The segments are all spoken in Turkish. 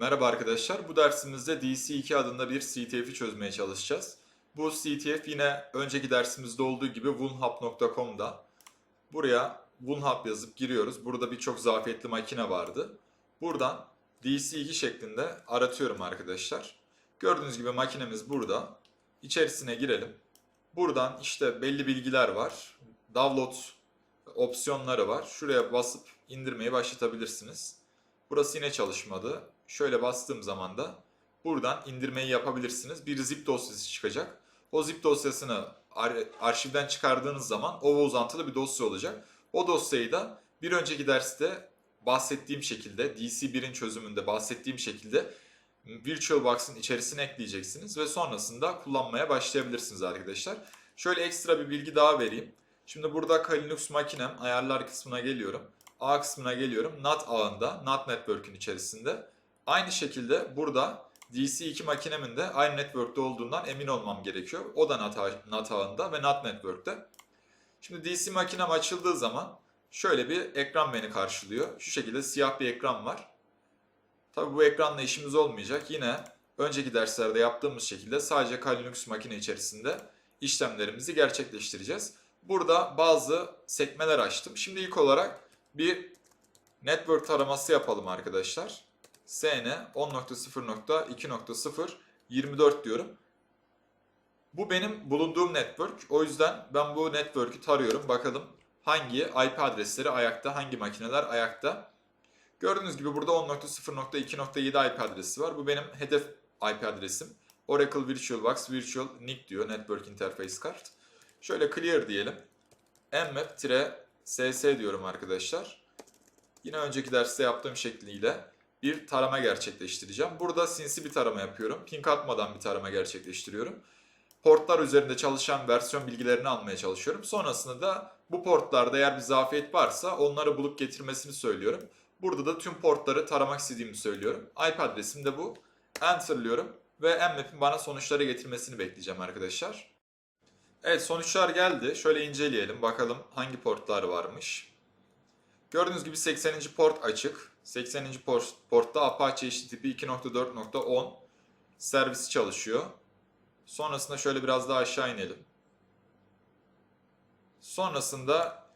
Merhaba arkadaşlar. Bu dersimizde DC2 adında bir CTF'i çözmeye çalışacağız. Bu CTF yine önceki dersimizde olduğu gibi wunhub.com'da. Buraya wunhub yazıp giriyoruz. Burada birçok zafiyetli makine vardı. Buradan DC2 şeklinde aratıyorum arkadaşlar. Gördüğünüz gibi makinemiz burada. İçerisine girelim. Buradan işte belli bilgiler var. Download opsiyonları var. Şuraya basıp indirmeyi başlatabilirsiniz. Burası yine çalışmadı. Şöyle bastığım zaman da buradan indirmeyi yapabilirsiniz. Bir zip dosyası çıkacak. O zip dosyasını ar- arşivden çıkardığınız zaman o uzantılı bir dosya olacak. O dosyayı da bir önceki derste bahsettiğim şekilde DC1'in çözümünde bahsettiğim şekilde VirtualBox'ın içerisine ekleyeceksiniz ve sonrasında kullanmaya başlayabilirsiniz arkadaşlar. Şöyle ekstra bir bilgi daha vereyim. Şimdi burada Linux makinem ayarlar kısmına geliyorum. A kısmına geliyorum. NAT ağında, NAT network'ün içerisinde. Aynı şekilde burada DC2 makinemin de aynı network'te olduğundan emin olmam gerekiyor. O da NAT, ağı- NAT ağında ve NAT network'te. Şimdi DC makinem açıldığı zaman şöyle bir ekran beni karşılıyor. Şu şekilde siyah bir ekran var. Tabi bu ekranla işimiz olmayacak. Yine önceki derslerde yaptığımız şekilde sadece Linux makine içerisinde işlemlerimizi gerçekleştireceğiz. Burada bazı sekmeler açtım. Şimdi ilk olarak bir network taraması yapalım arkadaşlar. SN 10.0.2.0 24 diyorum. Bu benim bulunduğum network. O yüzden ben bu network'ü tarıyorum. Bakalım hangi IP adresleri ayakta, hangi makineler ayakta. Gördüğünüz gibi burada 10.0.2.7 IP adresi var. Bu benim hedef IP adresim. Oracle VirtualBox Virtual NIC diyor Network Interface Card. Şöyle clear diyelim. mmap-ss diyorum arkadaşlar. Yine önceki derste yaptığım şekliyle bir tarama gerçekleştireceğim. Burada sinsi bir tarama yapıyorum. Ping atmadan bir tarama gerçekleştiriyorum. Portlar üzerinde çalışan versiyon bilgilerini almaya çalışıyorum. Sonrasında da bu portlarda eğer bir zafiyet varsa onları bulup getirmesini söylüyorum. Burada da tüm portları taramak istediğimi söylüyorum. IP adresim de bu. Enter'lıyorum ve mmap'in bana sonuçları getirmesini bekleyeceğim arkadaşlar. Evet sonuçlar geldi. Şöyle inceleyelim. Bakalım hangi portlar varmış. Gördüğünüz gibi 80. port açık. 80. port, portta Apache HTTP 2.4.10 servisi çalışıyor. Sonrasında şöyle biraz daha aşağı inelim. Sonrasında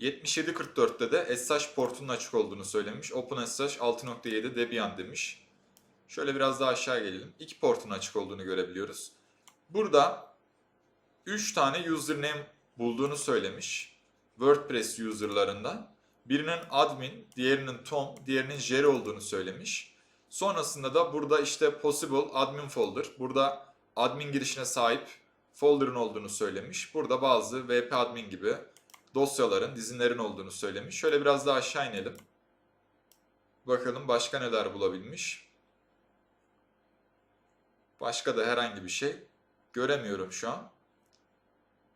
7744'te de SSH portunun açık olduğunu söylemiş. OpenSSH 6.7 Debian demiş. Şöyle biraz daha aşağı gelelim. İki portun açık olduğunu görebiliyoruz. Burada 3 tane username bulduğunu söylemiş. WordPress userlarından. Birinin admin, diğerinin Tom, diğerinin Jerry olduğunu söylemiş. Sonrasında da burada işte possible admin folder. Burada admin girişine sahip folder'ın olduğunu söylemiş. Burada bazı VP admin gibi dosyaların, dizinlerin olduğunu söylemiş. Şöyle biraz daha aşağı inelim. Bakalım başka neler bulabilmiş. Başka da herhangi bir şey göremiyorum şu an.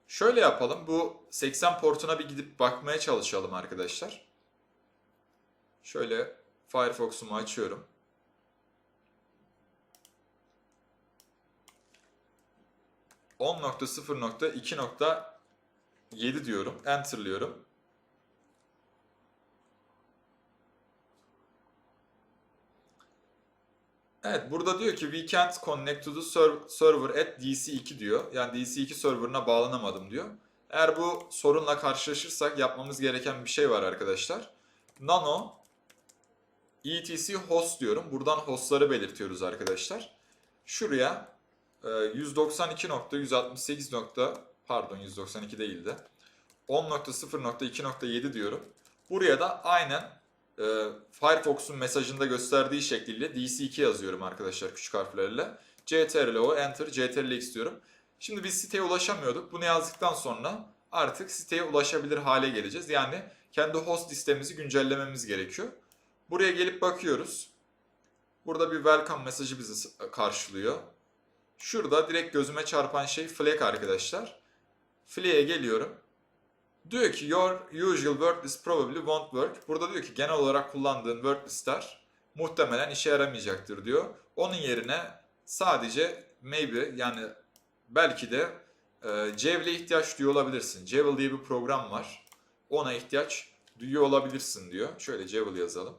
Şöyle yapalım. Bu 80 portuna bir gidip bakmaya çalışalım arkadaşlar. Şöyle Firefox'umu açıyorum. .0.2.7 diyorum. Enter'lıyorum. Evet burada diyor ki we can't connect to the ser- server at DC2 diyor. Yani DC2 serverına bağlanamadım diyor. Eğer bu sorunla karşılaşırsak yapmamız gereken bir şey var arkadaşlar. Nano etc host diyorum. Buradan hostları belirtiyoruz arkadaşlar. Şuraya e, 192.168. nokta- Pardon 192 değildi. 10.0.2.7 diyorum. Buraya da aynen e, Firefox'un mesajında gösterdiği şekliyle DC2 yazıyorum arkadaşlar küçük harflerle. CTRL-O, Enter, CTRL-X diyorum. Şimdi biz siteye ulaşamıyorduk. Bunu yazdıktan sonra artık siteye ulaşabilir hale geleceğiz. Yani kendi host listemizi güncellememiz gerekiyor. Buraya gelip bakıyoruz. Burada bir welcome mesajı bizi karşılıyor. Şurada direkt gözüme çarpan şey flag arkadaşlar. Flag'e geliyorum. Diyor ki your usual word list probably won't work. Burada diyor ki genel olarak kullandığın word listler muhtemelen işe yaramayacaktır diyor. Onun yerine sadece maybe yani belki de e, Javel'e ihtiyaç duyuyor olabilirsin. Javel diye bir program var. Ona ihtiyaç duyuyor olabilirsin diyor. Şöyle Javel yazalım.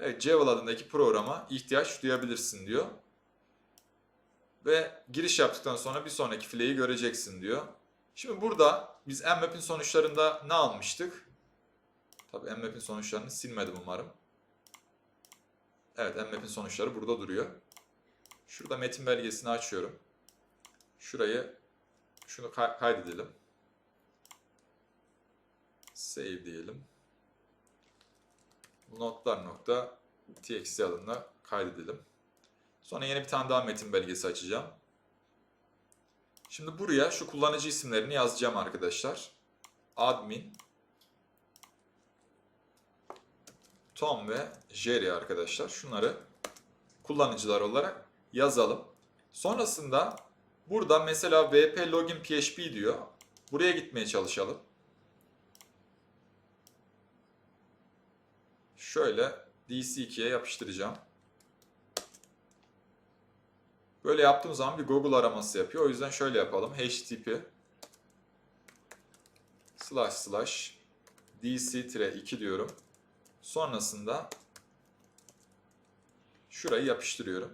Evet, Jewel adındaki programa ihtiyaç duyabilirsin diyor. Ve giriş yaptıktan sonra bir sonraki fileyi göreceksin diyor. Şimdi burada biz Mmap'in sonuçlarında ne almıştık? Tabii Mmap'in sonuçlarını silmedim umarım. Evet Mmap'in sonuçları burada duruyor. Şurada metin belgesini açıyorum. Şurayı şunu kay- kaydedelim. Save diyelim. Notlar nokta txt adında kaydedelim. Sonra yeni bir tane daha metin belgesi açacağım. Şimdi buraya şu kullanıcı isimlerini yazacağım arkadaşlar. Admin Tom ve Jerry arkadaşlar. Şunları kullanıcılar olarak yazalım. Sonrasında burada mesela vp login php diyor. Buraya gitmeye çalışalım. Şöyle DC2'ye yapıştıracağım. Böyle yaptığım zaman bir Google araması yapıyor. O yüzden şöyle yapalım. http slash slash dc-2 diyorum. Sonrasında şurayı yapıştırıyorum.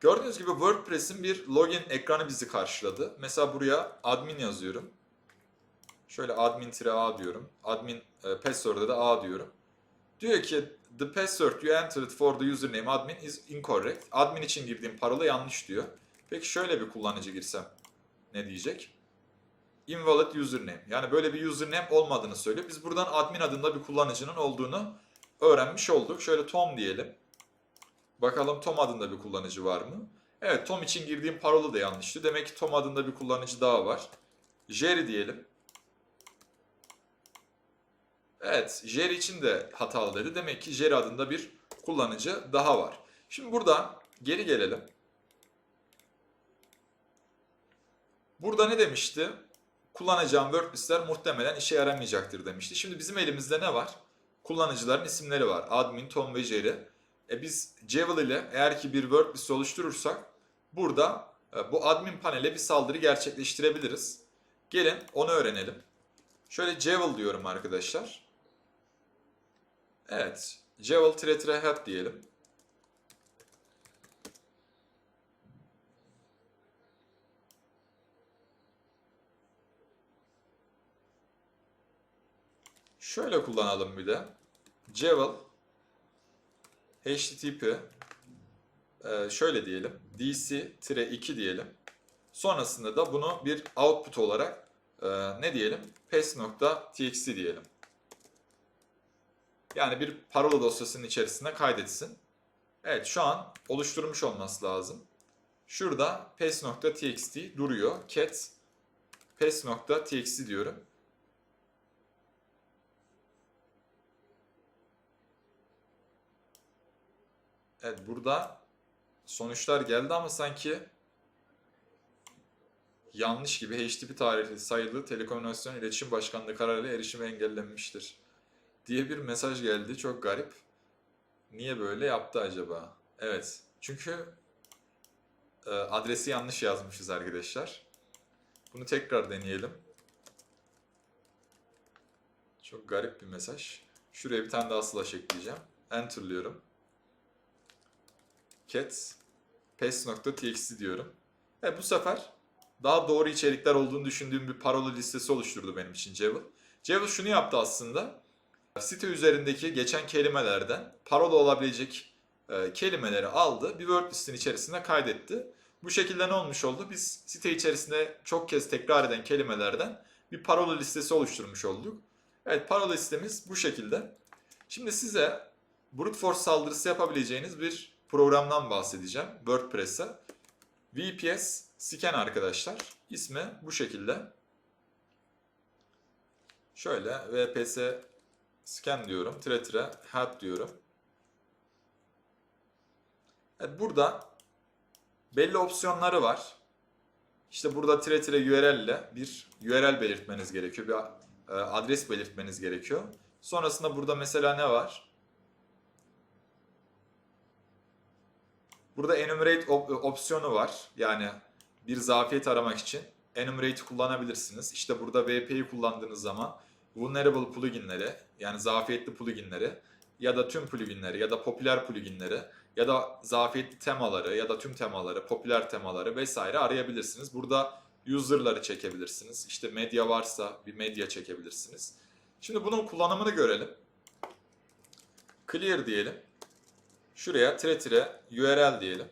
Gördüğünüz gibi WordPress'in bir login ekranı bizi karşıladı. Mesela buraya admin yazıyorum. Şöyle admin-a diyorum. Admin e, password'a da a diyorum. Diyor ki the password you entered for the username admin is incorrect. Admin için girdiğim parola yanlış diyor. Peki şöyle bir kullanıcı girsem ne diyecek? Invalid username. Yani böyle bir username olmadığını söylüyor. Biz buradan admin adında bir kullanıcının olduğunu öğrenmiş olduk. Şöyle Tom diyelim. Bakalım Tom adında bir kullanıcı var mı? Evet Tom için girdiğim parola da yanlıştı. Demek ki Tom adında bir kullanıcı daha var. Jerry diyelim. Evet, Jerry için de hatalı dedi. Demek ki Jerry adında bir kullanıcı daha var. Şimdi burada geri gelelim. Burada ne demişti? Kullanacağım WordPress'ler muhtemelen işe yaramayacaktır demişti. Şimdi bizim elimizde ne var? Kullanıcıların isimleri var. Admin, Tom ve Jerry. E biz Jewel ile eğer ki bir WordPress oluşturursak burada e, bu admin panele bir saldırı gerçekleştirebiliriz. Gelin onu öğrenelim. Şöyle Jewel diyorum arkadaşlar. Evet. Jewel tire tire head diyelim. Şöyle kullanalım bir de. Jewel HTTP e, şöyle diyelim. DC-2 diyelim. Sonrasında da bunu bir output olarak e, ne diyelim? pass.txt diyelim. Yani bir parola dosyasının içerisine kaydetsin. Evet şu an oluşturmuş olması lazım. Şurada pass.txt duruyor. cat pass.txt diyorum. Evet burada sonuçlar geldi ama sanki yanlış gibi HTTP tarihli sayılı Telekomünikasyon İletişim Başkanlığı kararıyla erişim engellenmiştir diye bir mesaj geldi. Çok garip. Niye böyle yaptı acaba? Evet. Çünkü e, adresi yanlış yazmışız arkadaşlar. Bunu tekrar deneyelim. Çok garip bir mesaj. Şuraya bir tane daha slash ekleyeceğim. Enter'lıyorum. cat paste.txt diyorum. Ve bu sefer daha doğru içerikler olduğunu düşündüğüm bir parola listesi oluşturdu benim için Jewel. Jewel şunu yaptı aslında. Site üzerindeki geçen kelimelerden parola olabilecek e, kelimeleri aldı. Bir word listin içerisine kaydetti. Bu şekilde ne olmuş oldu? Biz site içerisinde çok kez tekrar eden kelimelerden bir parola listesi oluşturmuş olduk. Evet parola listemiz bu şekilde. Şimdi size brute force saldırısı yapabileceğiniz bir programdan bahsedeceğim. WordPress'e. VPS Scan arkadaşlar. İsmi bu şekilde. Şöyle VPS Scan diyorum. Tire tire help diyorum. Evet, burada belli opsiyonları var. İşte burada tire tire URL ile bir URL belirtmeniz gerekiyor. Bir e, adres belirtmeniz gerekiyor. Sonrasında burada mesela ne var? Burada enumerate op- opsiyonu var. Yani bir zafiyet aramak için enumerate kullanabilirsiniz. İşte burada VP'yi kullandığınız zaman vulnerable pluginleri yani zafiyetli pluginleri ya da tüm pluginleri ya da popüler pluginleri ya da zafiyetli temaları ya da tüm temaları, popüler temaları vesaire arayabilirsiniz. Burada user'ları çekebilirsiniz. İşte medya varsa bir medya çekebilirsiniz. Şimdi bunun kullanımını görelim. Clear diyelim. Şuraya tire tire URL diyelim.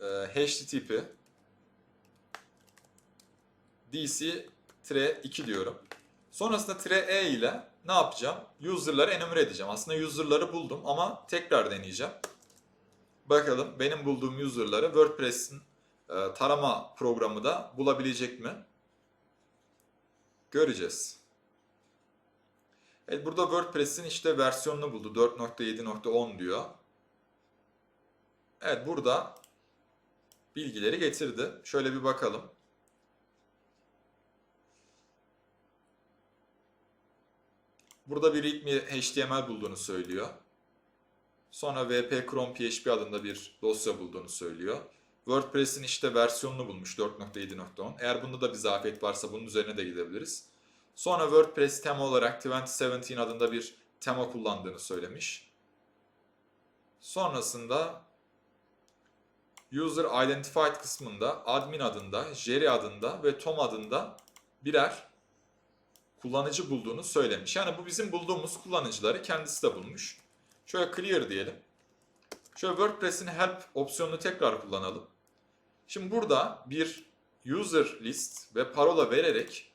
Ee, HTTP DC-2 diyorum. Sonrasında tire E ile ne yapacağım? User'ları enumere edeceğim. Aslında user'ları buldum ama tekrar deneyeceğim. Bakalım benim bulduğum user'ları WordPress'in e, tarama programı da bulabilecek mi? Göreceğiz. Evet burada WordPress'in işte versiyonunu buldu. 4.7.10 diyor. Evet burada bilgileri getirdi. Şöyle bir bakalım. Burada bir readme HTML bulduğunu söylüyor. Sonra WP Chrome PHP adında bir dosya bulduğunu söylüyor. WordPress'in işte versiyonunu bulmuş 4.7.10. Eğer bunda da bir zafiyet varsa bunun üzerine de gidebiliriz. Sonra WordPress tema olarak 2017 adında bir tema kullandığını söylemiş. Sonrasında User Identified kısmında admin adında, Jerry adında ve Tom adında birer kullanıcı bulduğunu söylemiş. Yani bu bizim bulduğumuz kullanıcıları kendisi de bulmuş. Şöyle clear diyelim. Şöyle WordPress'in help opsiyonunu tekrar kullanalım. Şimdi burada bir user list ve parola vererek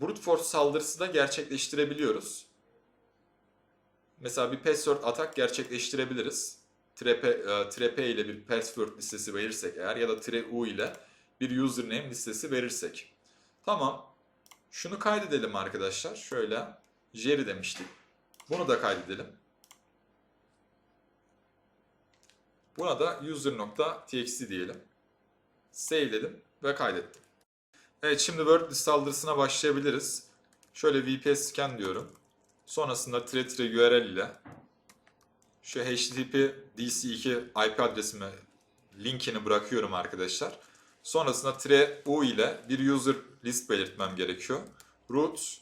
brute force saldırısı da gerçekleştirebiliyoruz. Mesela bir password atak gerçekleştirebiliriz. Trepe, e, ile bir password listesi verirsek eğer ya da tre u ile bir username listesi verirsek. Tamam. Şunu kaydedelim arkadaşlar. Şöyle Jerry demiştik. Bunu da kaydedelim. Buna da user.txt diyelim. Save dedim ve kaydettim. Evet şimdi WordPress saldırısına başlayabiliriz. Şöyle VPS scan diyorum. Sonrasında tire tire URL ile şu HTTP DC2 IP adresimi linkini bırakıyorum arkadaşlar. Sonrasında tire u ile bir user list belirtmem gerekiyor. Root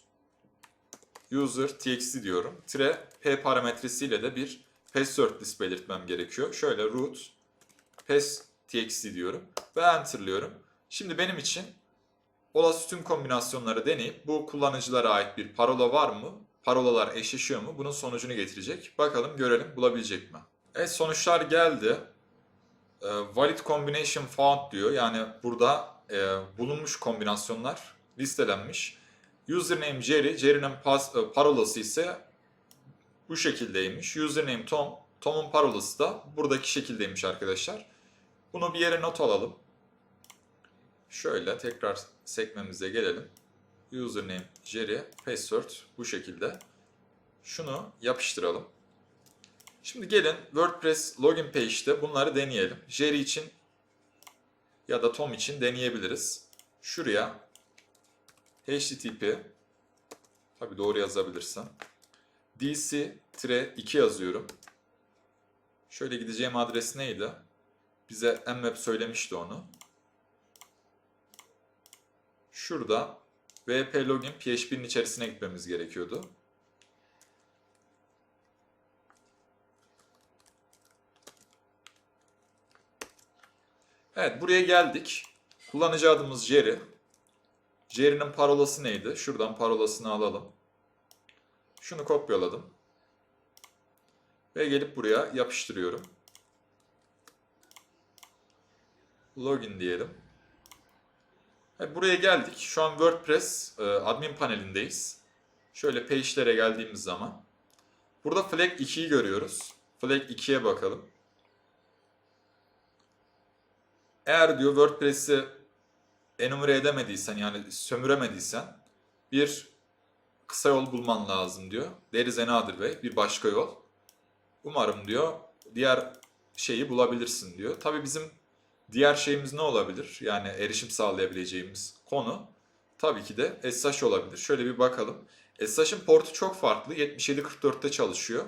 user txt diyorum. Tire p parametresiyle de bir password list belirtmem gerekiyor. Şöyle root pass txt diyorum ve enterlıyorum. Şimdi benim için olası tüm kombinasyonları deneyip bu kullanıcılara ait bir parola var mı? Parolalar eşleşiyor mu? Bunun sonucunu getirecek. Bakalım görelim bulabilecek mi? Evet sonuçlar geldi. E, valid combination found diyor. Yani burada e, bulunmuş kombinasyonlar listelenmiş. Username Jerry, Jerry'nin pas, e, parolası ise bu şekildeymiş. Username Tom, Tom'un parolası da buradaki şekildeymiş arkadaşlar. Bunu bir yere not alalım. Şöyle tekrar sekmemize gelelim. Username Jerry, password bu şekilde. Şunu yapıştıralım. Şimdi gelin WordPress login page'de bunları deneyelim. Jerry için ya da Tom için deneyebiliriz. Şuraya http tabi doğru yazabilirsem dc-2 yazıyorum. Şöyle gideceğim adres neydi? Bize mmap söylemişti onu. Şurada wp login php'nin içerisine gitmemiz gerekiyordu. Evet buraya geldik. Kullanıcı Jerry. Jerry'nin parolası neydi? Şuradan parolasını alalım. Şunu kopyaladım. Ve gelip buraya yapıştırıyorum. Login diyelim. Evet, buraya geldik. Şu an WordPress e, admin panelindeyiz. Şöyle page'lere geldiğimiz zaman. Burada flag 2'yi görüyoruz. Flag 2'ye bakalım. Eğer diyor WordPress'i enumere edemediysen yani sömüremediysen bir kısa yol bulman lazım diyor. There is another. Bir başka yol. Umarım diyor diğer şeyi bulabilirsin diyor. Tabii bizim diğer şeyimiz ne olabilir? Yani erişim sağlayabileceğimiz konu tabii ki de SSH olabilir. Şöyle bir bakalım. SSH'ın portu çok farklı. 7744'te çalışıyor.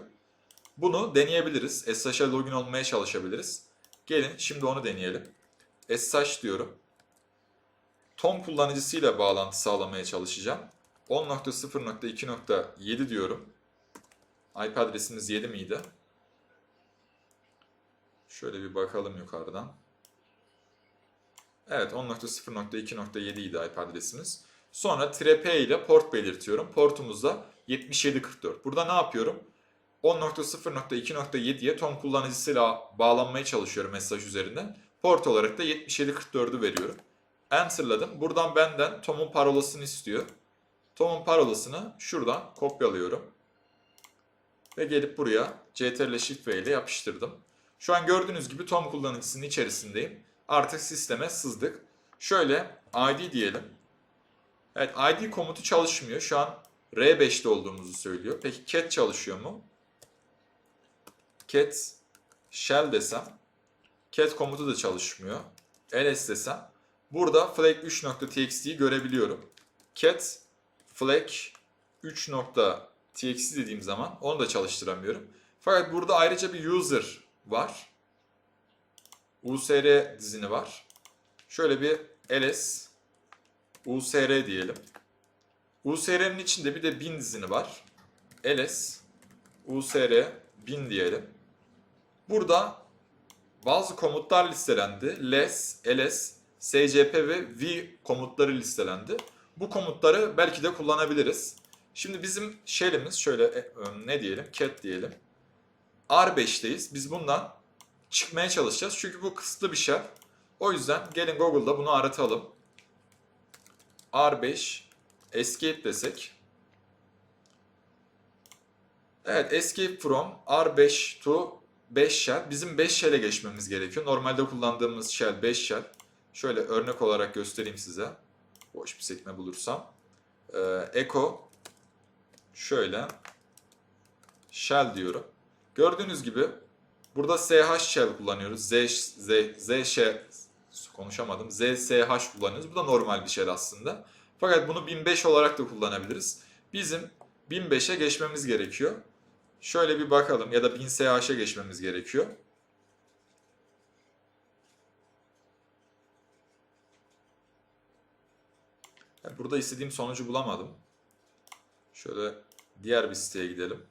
Bunu deneyebiliriz. SSH'a login olmaya çalışabiliriz. Gelin şimdi onu deneyelim. SSH diyorum. Tom kullanıcısıyla bağlantı sağlamaya çalışacağım. 10.0.2.7 diyorum. IP adresimiz 7 miydi? Şöyle bir bakalım yukarıdan. Evet 10.0.2.7 idi IP adresimiz. Sonra -p ile port belirtiyorum. Portumuzda 7744. Burada ne yapıyorum? 10.0.2.7'ye Tom kullanıcısıyla bağlanmaya çalışıyorum mesaj üzerinden. Port olarak da 7744'ü veriyorum. Enter'ladım. Buradan benden Tom'un parolasını istiyor. Tom'un parolasını şuradan kopyalıyorum. Ve gelip buraya CTRL Shift V ile yapıştırdım. Şu an gördüğünüz gibi Tom kullanıcısının içerisindeyim. Artık sisteme sızdık. Şöyle ID diyelim. Evet ID komutu çalışmıyor. Şu an R5'te olduğumuzu söylüyor. Peki cat çalışıyor mu? Cat shell desem cat komutu da çalışmıyor. ls desem burada flag3.txt'yi görebiliyorum. Cat flag 3.txt dediğim zaman onu da çalıştıramıyorum. Fakat burada ayrıca bir user var. usr dizini var. Şöyle bir ls usr diyelim. usr'nin içinde bir de bin dizini var. ls usr bin diyelim. Burada bazı komutlar listelendi. less, ls, scp ve v komutları listelendi. Bu komutları belki de kullanabiliriz. Şimdi bizim shell'imiz şöyle e, ne diyelim? cat diyelim. R5'teyiz. Biz bundan çıkmaya çalışacağız. Çünkü bu kısıtlı bir shell. O yüzden gelin Google'da bunu aratalım. R5 escape desek. Evet escape from R5 to 5 shell. Bizim 5 shell'e geçmemiz gerekiyor. Normalde kullandığımız shell 5 shell. Şöyle örnek olarak göstereyim size. Boş bir sekme bulursam. Ee, echo şöyle shell diyorum. Gördüğünüz gibi burada sh shell kullanıyoruz. z z z shell konuşamadım. zsh kullanıyoruz. Bu da normal bir shell aslında. Fakat bunu 1005 olarak da kullanabiliriz. Bizim 1005'e geçmemiz gerekiyor. Şöyle bir bakalım ya da 1000sh'e geçmemiz gerekiyor. Burada istediğim sonucu bulamadım. Şöyle diğer bir siteye gidelim.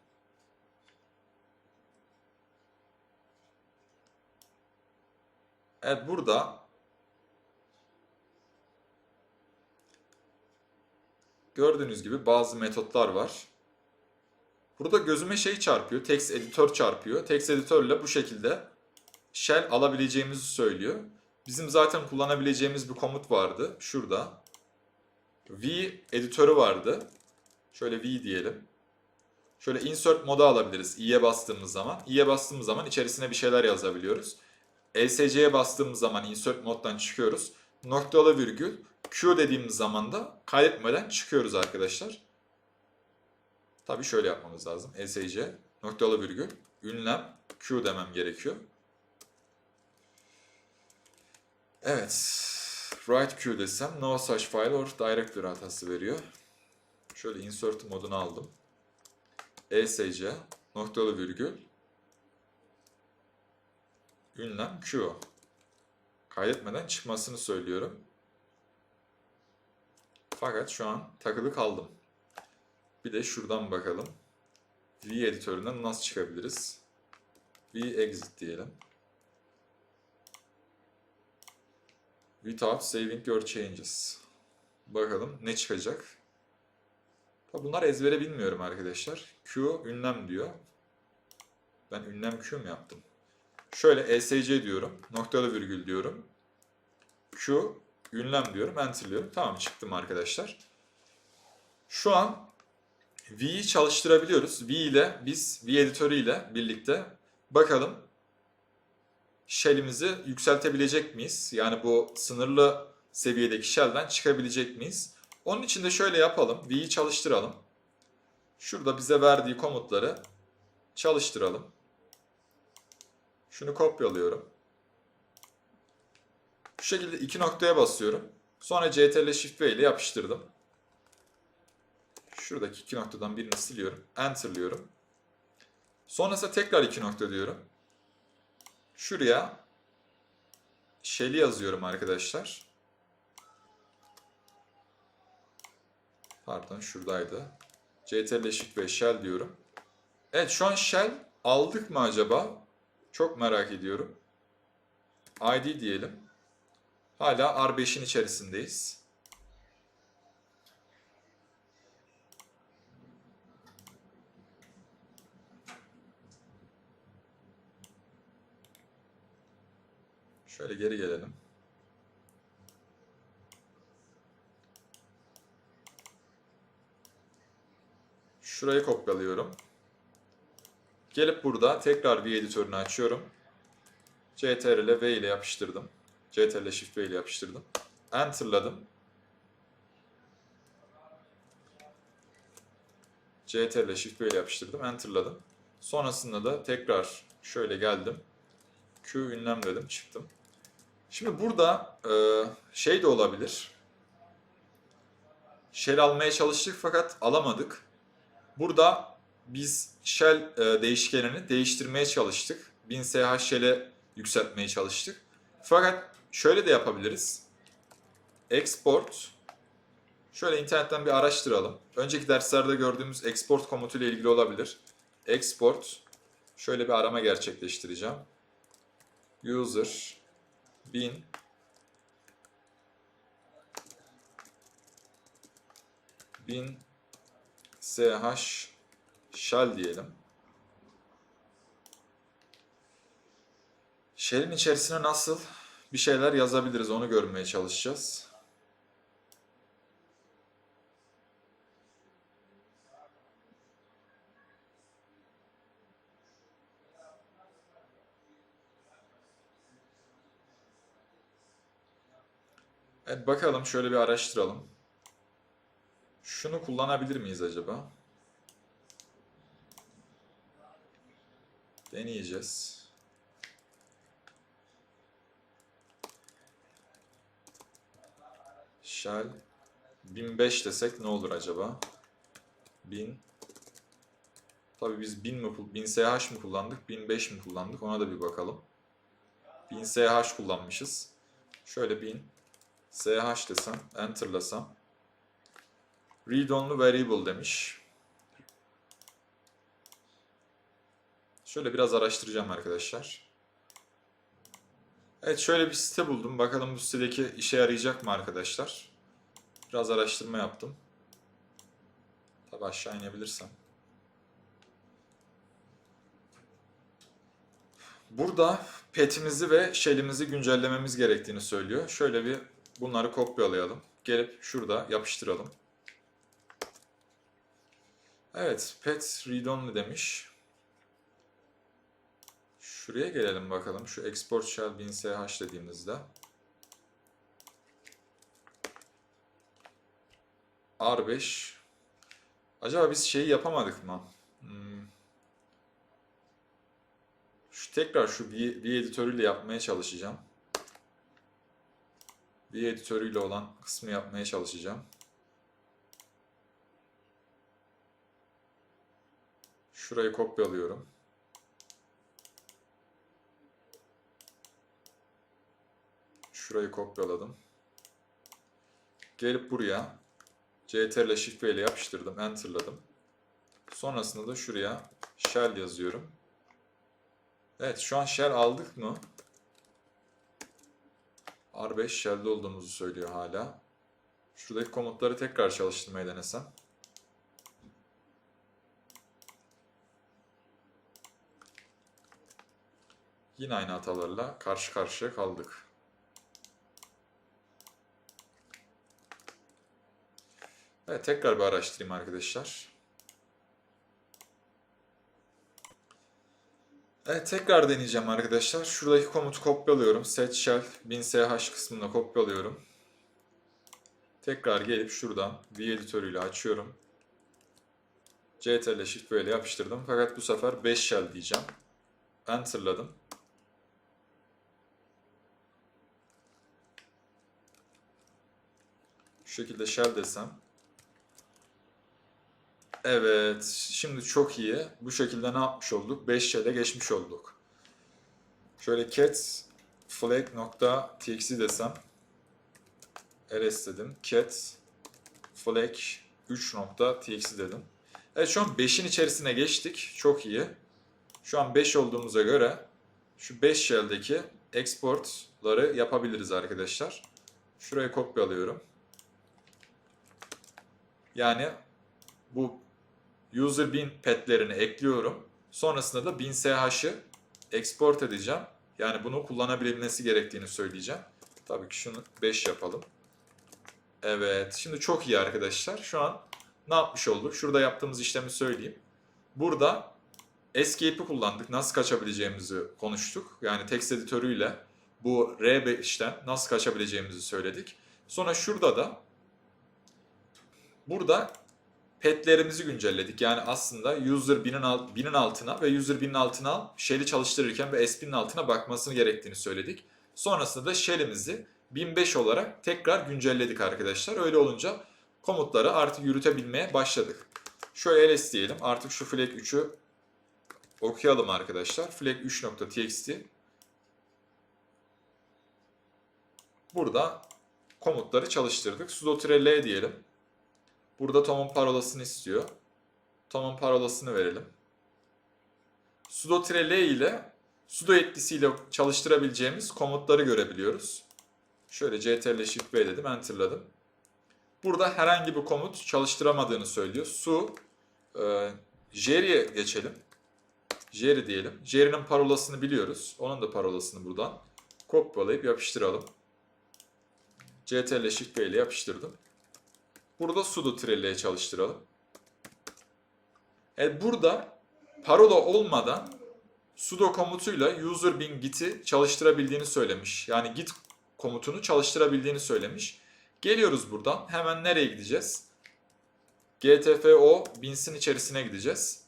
Evet burada gördüğünüz gibi bazı metotlar var. Burada gözüme şey çarpıyor. Text editör çarpıyor. Text editörle bu şekilde shell alabileceğimizi söylüyor. Bizim zaten kullanabileceğimiz bir komut vardı. Şurada. V editörü vardı. Şöyle V diyelim. Şöyle insert moda alabiliriz i'ye bastığımız zaman. i'ye bastığımız zaman içerisine bir şeyler yazabiliyoruz. ESC'ye bastığımız zaman insert moddan çıkıyoruz. Noktalı virgül Q dediğimiz zaman da kaydetmeden çıkıyoruz arkadaşlar. Tabii şöyle yapmamız lazım. ESC noktalı virgül ünlem Q demem gerekiyor. Evet. Write Q desem no such file or directory hatası veriyor. Şöyle insert modunu aldım. ESC noktalı virgül ünlem Q. Kaydetmeden çıkmasını söylüyorum. Fakat şu an takılı kaldım. Bir de şuradan bakalım. V editöründen nasıl çıkabiliriz? V exit diyelim. Without saving your changes. Bakalım ne çıkacak. Bunlar ezbere bilmiyorum arkadaşlar. Q ünlem diyor. Ben ünlem Q mu yaptım? Şöyle ESC diyorum. Noktalı virgül diyorum. Q ünlem diyorum. Enter'lıyorum. Tamam çıktım arkadaşlar. Şu an V'yi çalıştırabiliyoruz. V ile biz V editörü ile birlikte bakalım shell'imizi yükseltebilecek miyiz? Yani bu sınırlı seviyedeki shell'den çıkabilecek miyiz? Onun için de şöyle yapalım. V'yi çalıştıralım. Şurada bize verdiği komutları çalıştıralım. Şunu kopyalıyorum. Şu şekilde iki noktaya basıyorum. Sonra CTRL Shift V ile yapıştırdım. Şuradaki iki noktadan birini siliyorum. Enter'lıyorum. Sonrasında tekrar iki nokta diyorum. Şuraya shell'i yazıyorum arkadaşlar. Pardon şuradaydı. CTRL Shift ve shell diyorum. Evet şu an shell aldık mı acaba? Çok merak ediyorum. ID diyelim. Hala R5'in içerisindeyiz. Şöyle geri gelelim. Şurayı kopyalıyorum. Gelip burada tekrar V editörünü açıyorum. CTRL V ile yapıştırdım. CTRL Shift V ile yapıştırdım. Enter'ladım. CTRL Shift V ile yapıştırdım. Enter'ladım. Sonrasında da tekrar şöyle geldim. Q ünlem dedim. Çıktım. Şimdi burada e, şey de olabilir. Shell almaya çalıştık fakat alamadık. Burada biz shell e, değişkenini değiştirmeye çalıştık. 1000 sh shell'e yükseltmeye çalıştık. Fakat şöyle de yapabiliriz. Export Şöyle internetten bir araştıralım. Önceki derslerde gördüğümüz export komutu ile ilgili olabilir. Export şöyle bir arama gerçekleştireceğim. User 1000 1000 sh shell diyelim. Shell'in içerisine nasıl bir şeyler yazabiliriz onu görmeye çalışacağız. Evet bakalım şöyle bir araştıralım. Şunu kullanabilir miyiz acaba? Deneyeceğiz. Shell 1005 desek ne olur acaba? 1000 Tabii biz 1000 mi 1000 sh mi kullandık, 1005 mi kullandık ona da bir bakalım. 1000 sh kullanmışız. Şöyle 1000 sh desem, enter'lasam read only variable demiş. Şöyle biraz araştıracağım arkadaşlar. Evet şöyle bir site buldum. Bakalım bu sitedeki işe yarayacak mı arkadaşlar? Biraz araştırma yaptım. Tabi aşağı inebilirsem. Burada petimizi ve shell'imizi güncellememiz gerektiğini söylüyor. Şöyle bir bunları kopyalayalım. Gelip şurada yapıştıralım. Evet, pet read only demiş. Şuraya gelelim bakalım. Şu export shell 1000sh dediğimizde. R5. Acaba biz şeyi yapamadık mı? Hmm. Şu tekrar şu bir, bir editörüyle yapmaya çalışacağım. Bir editörüyle olan kısmı yapmaya çalışacağım. Şurayı kopyalıyorum. Şurayı kopyaladım. Gelip buraya CTRL Shift ile yapıştırdım. Enter'ladım. Sonrasında da şuraya shell yazıyorum. Evet şu an shell aldık mı? R5 shell'de olduğumuzu söylüyor hala. Şuradaki komutları tekrar çalıştırmayı denesem. Yine aynı hatalarla karşı karşıya kaldık. Evet tekrar bir araştırayım arkadaşlar. Evet tekrar deneyeceğim arkadaşlar. Şuradaki komutu kopyalıyorum. Set shell 1000sh kısmına kopyalıyorum. Tekrar gelip şuradan V editörüyle açıyorum. CTRL Shift böyle yapıştırdım. Fakat bu sefer 5 shell diyeceğim. Enter'ladım. Şu şekilde shell desem. Evet. Şimdi çok iyi. Bu şekilde ne yapmış olduk? 5 shell'e geçmiş olduk. Şöyle cat flag.txt desem. ls dedim. cat flag 3.txt dedim. Evet şu an 5'in içerisine geçtik. Çok iyi. Şu an 5 olduğumuza göre şu 5 shell'deki exportları yapabiliriz arkadaşlar. Şuraya kopyalıyorum. Yani bu user bin petlerini ekliyorum. Sonrasında da bin sh'ı export edeceğim. Yani bunu kullanabilmesi gerektiğini söyleyeceğim. Tabii ki şunu 5 yapalım. Evet. Şimdi çok iyi arkadaşlar. Şu an ne yapmış olduk? Şurada yaptığımız işlemi söyleyeyim. Burada Escape'i kullandık. Nasıl kaçabileceğimizi konuştuk. Yani text editörüyle bu R5'ten nasıl kaçabileceğimizi söyledik. Sonra şurada da burada petlerimizi güncelledik. Yani aslında user binin, alt, binin altına ve user binin altına shell'i çalıştırırken ve SP'nin altına bakmasını gerektiğini söyledik. Sonrasında da shell'imizi 1005 olarak tekrar güncelledik arkadaşlar. Öyle olunca komutları artık yürütebilmeye başladık. Şöyle ls diyelim. Artık şu flag 3'ü okuyalım arkadaşlar. Flag 3.txt Burada komutları çalıştırdık. sudo -l diyelim. Burada Tom'un parolasını istiyor. Tom'un parolasını verelim. sudo -l ile sudo etkisiyle çalıştırabileceğimiz komutları görebiliyoruz. Şöyle ctrl shift v dedim, enterladım. Burada herhangi bir komut çalıştıramadığını söylüyor. Su, e, Jerry'e geçelim. Jerry diyelim. Jerry'nin parolasını biliyoruz. Onun da parolasını buradan kopyalayıp yapıştıralım. CTRL Shift V ile yapıştırdım. Burada sudo trelle'ye çalıştıralım. Evet burada parola olmadan sudo komutuyla user bin git'i çalıştırabildiğini söylemiş. Yani git komutunu çalıştırabildiğini söylemiş. Geliyoruz buradan. Hemen nereye gideceğiz? GTFO bins'in içerisine gideceğiz.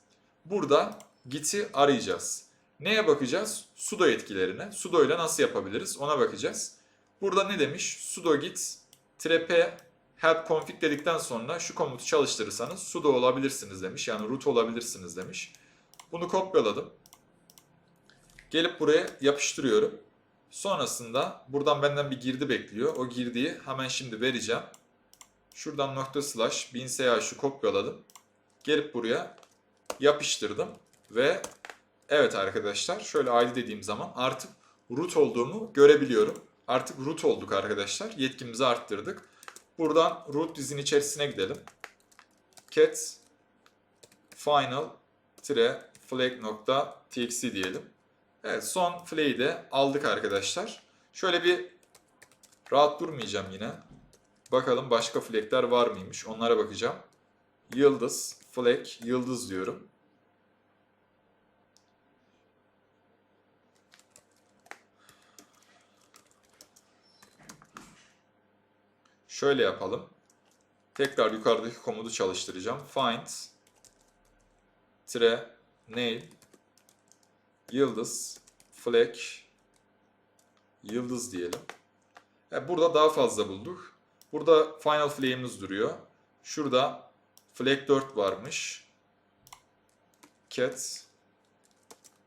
Burada git'i arayacağız. Neye bakacağız? Sudo etkilerine. Sudo ile nasıl yapabiliriz? Ona bakacağız. Burada ne demiş? sudo git trepe help config dedikten sonra şu komutu çalıştırırsanız sudo olabilirsiniz demiş. Yani root olabilirsiniz demiş. Bunu kopyaladım. Gelip buraya yapıştırıyorum. Sonrasında buradan benden bir girdi bekliyor. O girdiği hemen şimdi vereceğim. Şuradan nokta slash bin şu kopyaladım. Gelip buraya yapıştırdım. Ve evet arkadaşlar şöyle ID dediğim zaman artık root olduğumu görebiliyorum. Artık root olduk arkadaşlar. Yetkimizi arttırdık. Buradan root dizinin içerisine gidelim. cat final flag.txt diyelim. Evet son flag'i de aldık arkadaşlar. Şöyle bir rahat durmayacağım yine. Bakalım başka flag'ler var mıymış onlara bakacağım. Yıldız, flag, yıldız diyorum. Şöyle yapalım. Tekrar yukarıdaki komutu çalıştıracağım. Find tire name yıldız flag yıldız diyelim. Yani burada daha fazla bulduk. Burada final flag'imiz duruyor. Şurada flag 4 varmış. Cat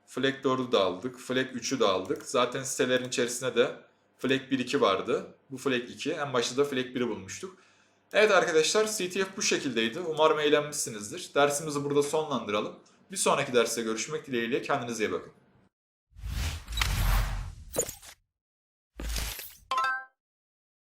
flag 4'ü de aldık. Flag 3'ü de aldık. Zaten sitelerin içerisinde de flag 1-2 vardı. Bu flag 2. En başta da flag 1'i bulmuştuk. Evet arkadaşlar CTF bu şekildeydi. Umarım eğlenmişsinizdir. Dersimizi burada sonlandıralım. Bir sonraki derste görüşmek dileğiyle kendinize iyi bakın.